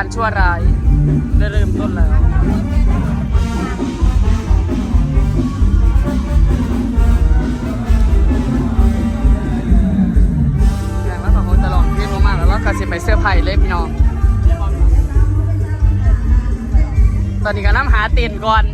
การชั่วร้ายได้เริ่มต้นแล้วอย่างแล้วก็คงจะลองเพียงมากๆแล้วก็สิไปเสื้อร์ไผ่เลยพี่น้อง ตอนนี้ก็น้ำหาเตียนก่อน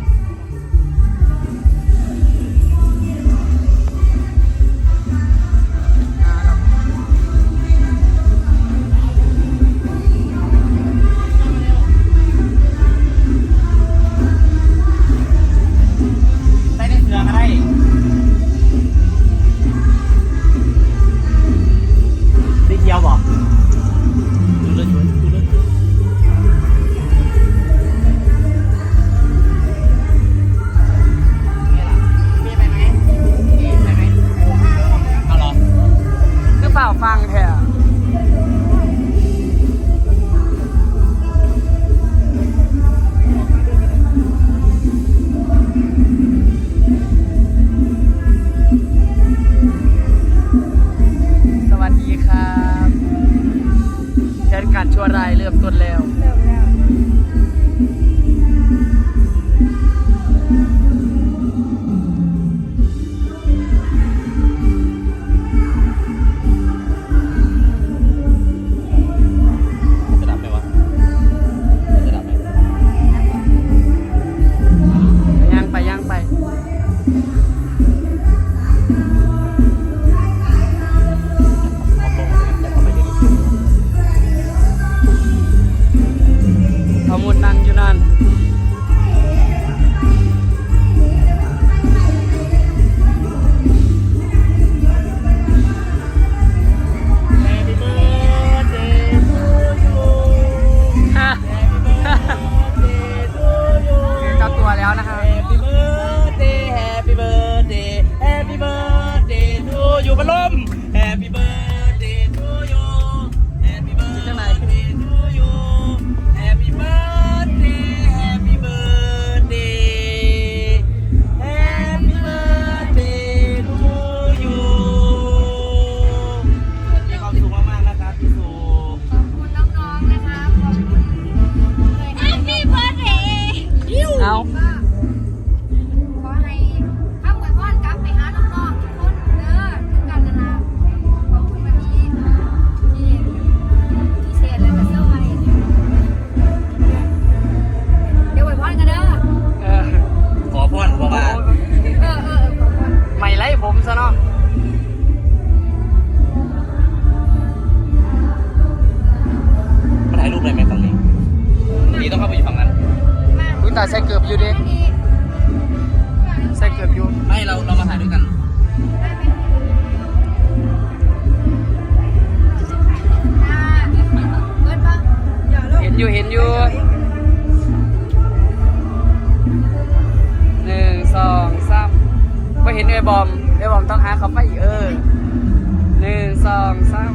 องสาม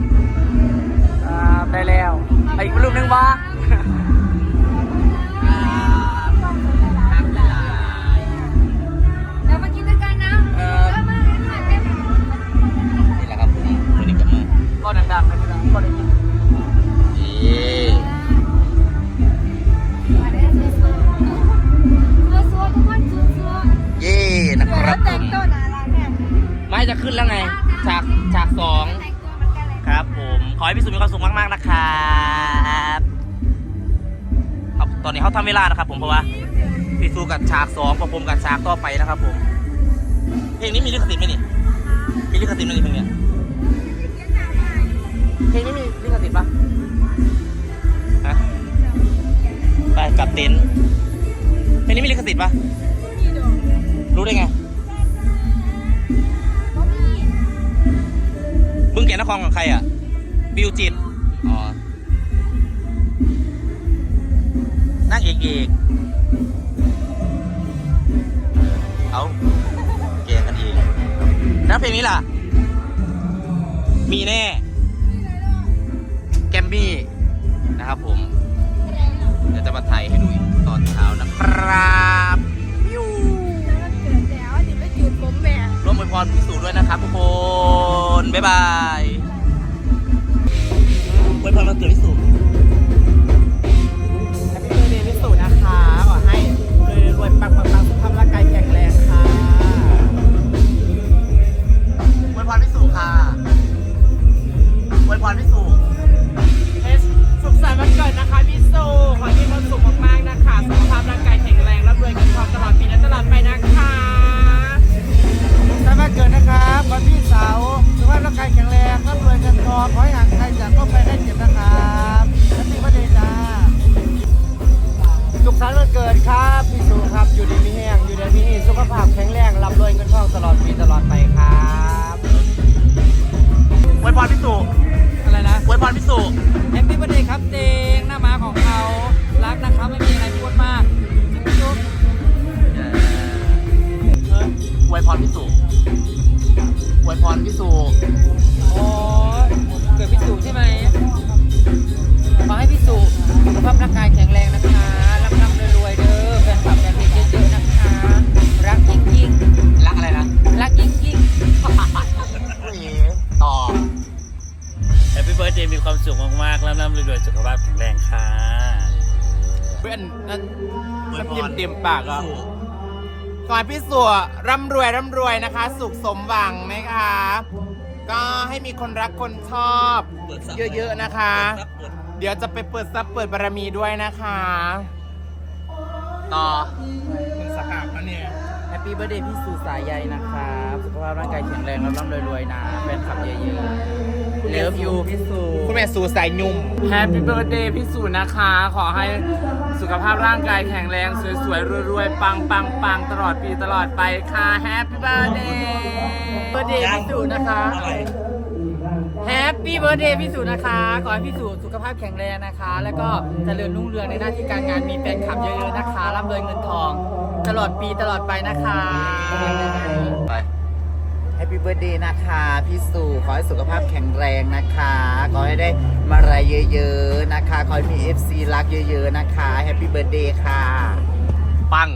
อ่าได้แล้วไปอีกรูปหนึงวะ ตอนนี้เขาทำเวลานะครับ ผมเพราะว่าพี่สุกับฉากสองกับผมกับฉากต่อไปนะครับ ผม เพลงนี้มีลิขสิทธิ์ไหมนี่มีลิขสิทธิ์ไหมนี่เพลงเนี้ยเพลงนี้มีลิขสิทธิ์ปะฮะไปกับเต็นท์เพลงนี้มีลิขสิทธิ์ปะรู้ได้ไงบึงแก่นครของใครอะบิวจิต นั่งเอกเอกเอาแกกันเองแล้วเพลงนี้ล่ะ มีแน่ แกมมี่นะครับผม เดี๋ยวจะมาถ่ายให้ดูอีกตอนเช้านะครับมิวเกิดแล้วนี่ไม่จืดผมแม่ร่วมอวยพรพิสูจน์ด้วยนะครับทุกคน บ๊ายบายอวยพรมาเกิดพิสู วยเงินทองตลอดปีตลอดไปครับอวยพรพี่สุอะไรนะอวยพรพี่สุแฮปปี้วันเดย์ครับเตงหน้าม้าของเขารักนะครับไม่มีอะไรพูดมำๆรวยๆสุขภาพแข็งแรงค่ะเพื่อนนั่นอวยน้ำพจิ้มรเต็มปากอะพี่สุขอให้พี่สัวร่ำรวยร่ำรวยนะคะ สุขสมหวังนะคะ ก็ให้มีคนรักคนชอบเยอะๆนะคะเดี๋ยวจะไปเปิดซับเปิดบารมีด้วยนะคะ ต่อมึงสกัดมาเนี่ย แฮปปี้เบิร์ดเดย์พี่สุสายใยนะครับ สุขภาพร่างกายแข็งแรงร่ำร่ำรวยๆนะแฟนคลับเยอะๆ เลิฟยูพี่สุคุณแม่สูสายยุ่มแฮปปี้เบิร์ดเดย์พี่สุนะคะ ขอให้สุขภาพร่างกายแข็งแรง สวยๆ รวยๆ ปังปังปังตลอดปีตลอดไปค่ะแฮปปี้เบิร์ดเดย์เบิร์ดเดย์พี่สุนะคะอะไรแฮปปี้เบิร์ดเดย์พี่สุนะคะ ขอให้พี่สุสุขภาพแข็งแรงนะคะ แล้วก็เจริญรุ่งเรืองในหน้าที่การงานมีแฟนคลับเยอะๆนะคะร่ำรวยเงินทอง ตลอดปีตลอดไปนะคะ ไปแฮปปี้เบิร์ดเดย์นะคะ พี่สู่ขอให้สุขภาพแข็งแรงนะคะ ขอให้ได้มาอะไรเยอะๆนะคะ ขอให้มี FC รักเยอะๆนะคะแฮปปี้เบิร์ดเดย์ค่ะ ปัง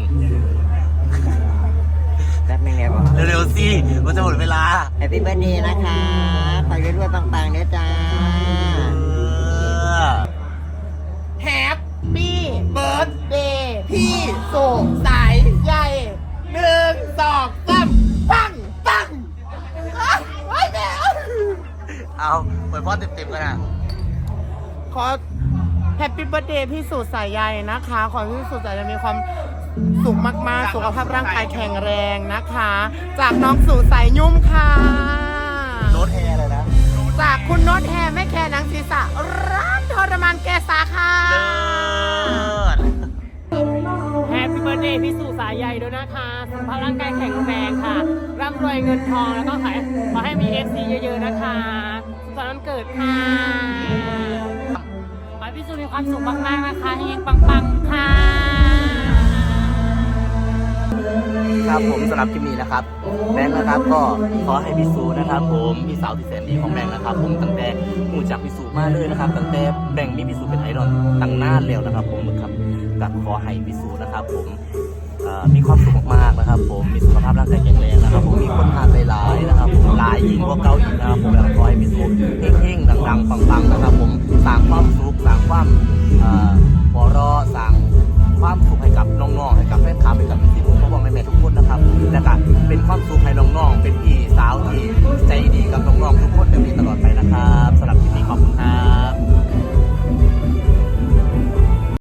แป๊บนึงเนี่ยบอกเร็วๆสิมันจะหมดเวลา แฮปปี้เบิร์ดเดย์นะคะขอให้รวยๆปังๆเนี่ยจ้าเออแฮปปี้เบิร์ดเดย์พี่สุสายใยหนึ่งสองสามปัง เอาอวยพรเต็มๆกันนะขอแฮปปี้เบิร์ดเดย์พี่สุสายใยนะคะ ขอให้พี่สุสายใยมีความสุขมากๆ สุขภาพร่างกายแข็งแรงนะคะ จากน้องสุสายยุ่มค่ะ โน้ตแฮร์เลยนะจากคุณโน้ตแฮร์แม่แค่นางศีรษะร้านทรมานแกสาค่ะเลิศแฮปปี้เบิร์ดเดย์พี่สุสายใหญ่ด้วยนะคะสุขภาพร่างกายแข็งแรงค่ะร่ำรวยเงินทองแล้วก็ขอให้ขอให้มีเอฟซีเยอะๆนะคะสุขสันต์ วันเกิดค่ะขอให้พี่สุมีความสุขมากๆนะคะเฮงปังๆ ค่ะ ครับผมสำหรับคลิปนี้นะครับแบงค์นะครับก็ขอให้พี่สูนะครับ ผมพี่สาวที่แสนดีของแบงค์นะครับ ผมตั้งแต่หูจากพี่สูมาเลยนะครับ ตั้งแต่แบงค์มีพี่สูเป็นไอดอลตั้งหน้าแล้วนะครับ ผมครับกับขอให้พี่สูนะครับ ผม มีความสุขมากๆนะครับ ผมมีสุขภาพร่างกายแข็งแรงนะครับ ผมมีคนหานหลายๆนะครับผมหลายยิ่งกว่าเก้าอิ่งนะครับผมแล้วขอให้มีสุขเฮงๆดังๆปังๆนะครับ ผมต่างความสุข